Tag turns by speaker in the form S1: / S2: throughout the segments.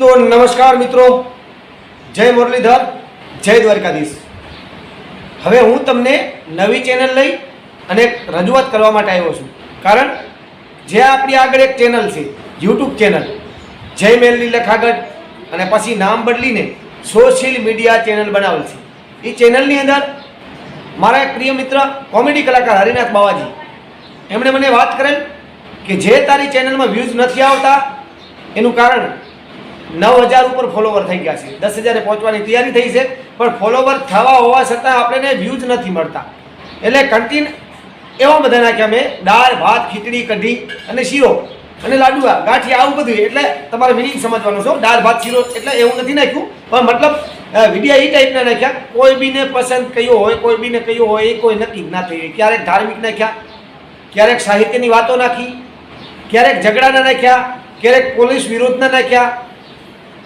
S1: તો નમસ્કાર મિત્રો. જય મુરલીધર, જય દ્વારકાધીશ. હવે હું તમને નવી ચેનલ લઈ અને રજૂઆત કરવા માટે આવ્યો છું. કારણ જે આપણી આગળ એક ચેનલ છે, યુટ્યુબ ચેનલ, જય મેલની લખાગટ અને પછી નામ બદલીને સોશિયલ મીડિયા ચેનલ બનાવેલ છે. એ ચેનલની અંદર મારા એક પ્રિય મિત્ર, કોમેડી કલાકાર હરિનાથ બાવાજી, એમણે મને વાત કરેલ કે જે તારી ચેનલમાં વ્યૂઝ નથી આવતા, એનું કારણ નવ હજાર ઉપર ફોલોવર થઈ ગયા છે. દસ હજારે પહોંચવાની તૈયારી થઈ છે, પણ ફોલોવર થવા હોવા છતાં આપણને વ્યૂઝ નથી મળતા. એટલે કન્ટિન એવા બધા નાખ્યા મેં દાળ, ભાત, ખીચડી, કઢી અને શીરો અને લાડુઆ ગાંઠી આવું બધું એટલે તમારે મિનિંગ સમજવાનું છો દાળ, ભાત, શીરો એટલે એવું નથી નાખ્યું. પણ મતલબ વિડીયા એ ટાઈપના નાખ્યા. કોઈ બીને પસંદ કયો હોય, કોઈ બીને કયો હોય, એ કોઈ નક્કી ના થઈ હોય. ક્યારેક ધાર્મિક નાખ્યા, ક્યારેક સાહિત્યની વાતો નાખી, ક્યારેક ઝઘડાના નાખ્યા, ક્યારેક પોલીસ વિરોધના નાખ્યા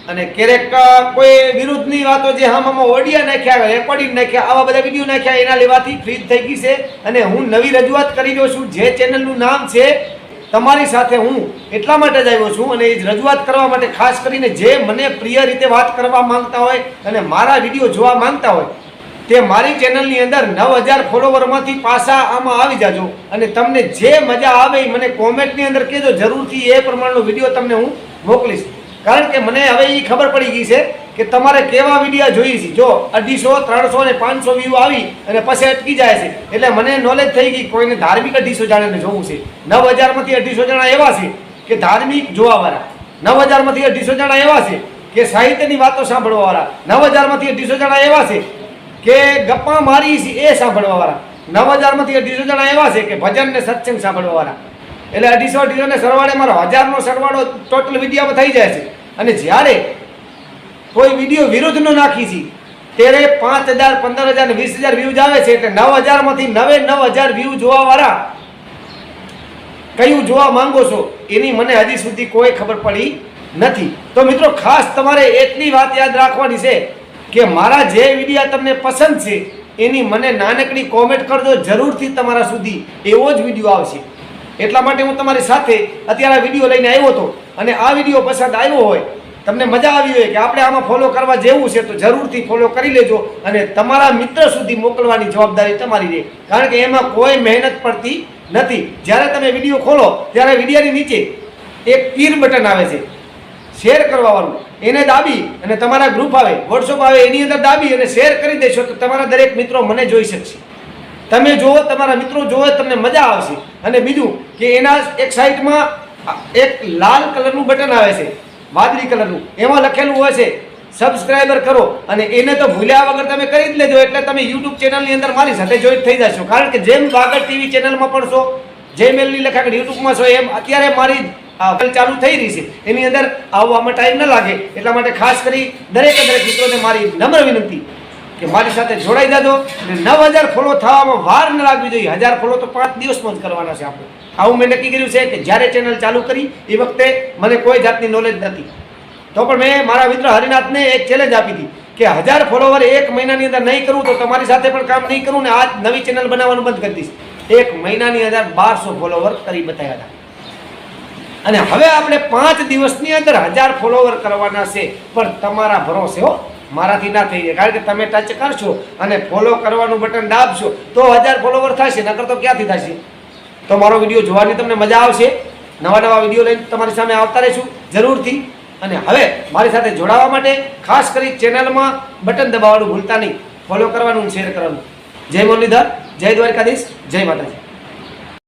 S1: અને ક્યારેક કોઈ વિરુદ્ધની વાતો જે હામાં ઓડિયા નાખ્યા રેકોર્ડિંગ નાખ્યા, આવા બધા વીડિયો નાખ્યા, એના લેવાથી ફ્રીજ થઈ ગઈ છે. અને હું નવી રજૂઆત કરી રહ્યો છું, જે ચેનલનું નામ છે, તમારી સાથે હું એટલા માટે જ આવ્યો છું અને એ રજૂઆત કરવા માટે ખાસ કરીને જે મને પ્રિય રીતે વાત કરવા માંગતા હોય અને મારા વીડિયો જોવા માંગતા હોય, તે મારી ચેનલની અંદર નવ હજાર ફોલોવરમાંથી પાછા આમાં આવી જાજો. અને તમને જે મજા આવે એ મને કોમેન્ટની અંદર કહેજો. જરૂરથી એ પ્રમાણનો વીડિયો તમને હું મોકલીશ. કારણ કે મને હવે એ ખબર પડી ગઈ છે કે તમારે કેવા વીડિયો જોઈએ છે. જો અઢીસો, ત્રણસો અને પાંચસો વ્યૂ આવી અને પછી અટકી જાય છે. એટલે મને નોલેજ થઈ ગઈ કોઈને ધાર્મિક અઢીસો જણાને જોવું છે. નવ હજારમાંથી અઢીસો જણા એવા છે કે ધાર્મિક જોવાવાળા. નવ હજારમાંથી અઢીસો જણા એવા છે કે સાહિત્યની વાતો સાંભળવાવાળા. નવ હજારમાંથી અઢીસો જણા એવા છે કે ગપ્પા મારી છે એ સાંભળવાવાળા. નવ હજારમાંથી અઢીસો જણા એવા છે કે ભજન ને સત્સંગ સાંભળવાવાળા. એટલે અઢીસો અઢીસોને સરવાળે મારો હજારનો સરવાળો ટોટલ વિડીયામાં થઈ જાય છે. અને જ્યારે કોઈ વીડિયો વિરુદ્ધનો નાખી છે, ત્યારે પાંચ હજાર, પંદર હજાર ને વીસ હજાર વ્યૂઝ આવે છે એટલે નવ હજારમાંથી નવે નવ હજાર વ્યૂ જોવાવાળા કયું જોવા માંગો છો, એની મને હજી સુધી કોઈ ખબર પડી નથી. તો મિત્રો, ખાસ તમારે એટલી વાત યાદ રાખવાની છે કે મારા જે વિડીયા તમને પસંદ છે, એની મને નાનકડી કોમેન્ટ કરજો, જરૂરથી તમારા સુધી એવો જ વીડિયો આવશે. એટલા માટે હું તમારી સાથે અત્યારે વીડિયો લઈને આવ્યો હતો. અને આ વીડિયો પસંદ આવ્યો હોય, તમને મજા આવી હોય કે આપણે આમાં ફોલો કરવા જેવું છે, તો જરૂરથી ફોલો કરી લેજો અને તમારા મિત્ર સુધી મોકલવાની જવાબદારી તમારી રહે. કારણ કે એમાં કોઈ મહેનત પડતી નથી. જ્યારે તમે વીડિયો ખોલો, ત્યારે વિડીયોની નીચે એક તીર બટન આવે છે. શેર કરવાવાળું. એને દાબી અને તમારા ગ્રુપ આવે. વોટ્સઅપ આવે, એની અંદર દાબી અને શેર કરી દેશો, તો તમારા દરેક મિત્રો મને જોઈ શકશે. તમે જુઓ, તમારા મિત્રો જુઓ, તમને મજા આવશે. અને બીજું કે એના એક સાઈડમાં એક લાલ કલરનું બટન આવે છે, વાદળી કલરનું. એમાં લખેલું હોય છે સબસ્ક્રાઈબર કરો. અને એને તો ભૂલ્યા વગર તમે કરી જ લેજો, એટલે તમે યુટ્યુબ ચેનલની અંદર મારી સાથે જોઈન્ટ થઈ જશો. કારણ કે જેમ વાગડ ટીવી ચેનલમાં પણ છો, જે મેલની લખાકડ યુટ્યુબમાં છો, એમ અત્યારે મારી ચાલુ થઈ રહી છે. એની અંદર આવવામાં ટાઈમ ન લાગે, એટલા માટે ખાસ કરી દરેક દરેક મિત્રોને મારી નમ્ર વિનંતી. કે મારી સાથે જોડાઈ દેજો અને નવ હજાર ફોલો થવામાં વાર ન લાગવી જોઈએ. હજાર ફોલો તો પાંચ દિવસમાં જ કરવાના છે આપણે. આવું મેં નક્કી કર્યું છે કે જ્યારે ચેનલ ચાલુ કરી, એ વખતે મને કોઈ જાતની નોલેજ નથી. તો પણ મેં મારા મિત્ર હરિનાથને એક ચેલેન્જ આપી હતી કે હજાર ફોલોવર એક મહિનાની અંદર નહીં કરું તો તમારી સાથે પણ કામ નહીં કરું ને આ નવી ચેનલ બનાવવાનું બંધ કરી દઈશ. એક મહિનાની અંદર બારસો ફોલોવર કરી બતાવ્યા હતા. અને હવે આપણે પાંચ દિવસની અંદર હજાર ફોલોવર કરવાના છે. પણ તમારા ભરોસે હો. મારાથી ના થઈ જાય. કારણ કે તમે ટચ કરશો અને ફોલો કરવાનું બટન દાબશો તો હજાર ફોલોવર થશે, નકર તો ક્યાંથી થશે? તો મારો વીડિયો જોવાની તમને મજા આવશે. નવા નવા વીડિયો લઈને તમારી સામે આવતા રહીશું, જરૂરથી. અને હવે મારી સાથે જોડાવા માટે ખાસ કરી ચેનલમાં બટન દબાવવાનું ભૂલતા નહીં. ફોલો કરવાનું શેર કરવાનું. જય મુરલીધર, જય દ્વારકાધીશ, જય માતાજી.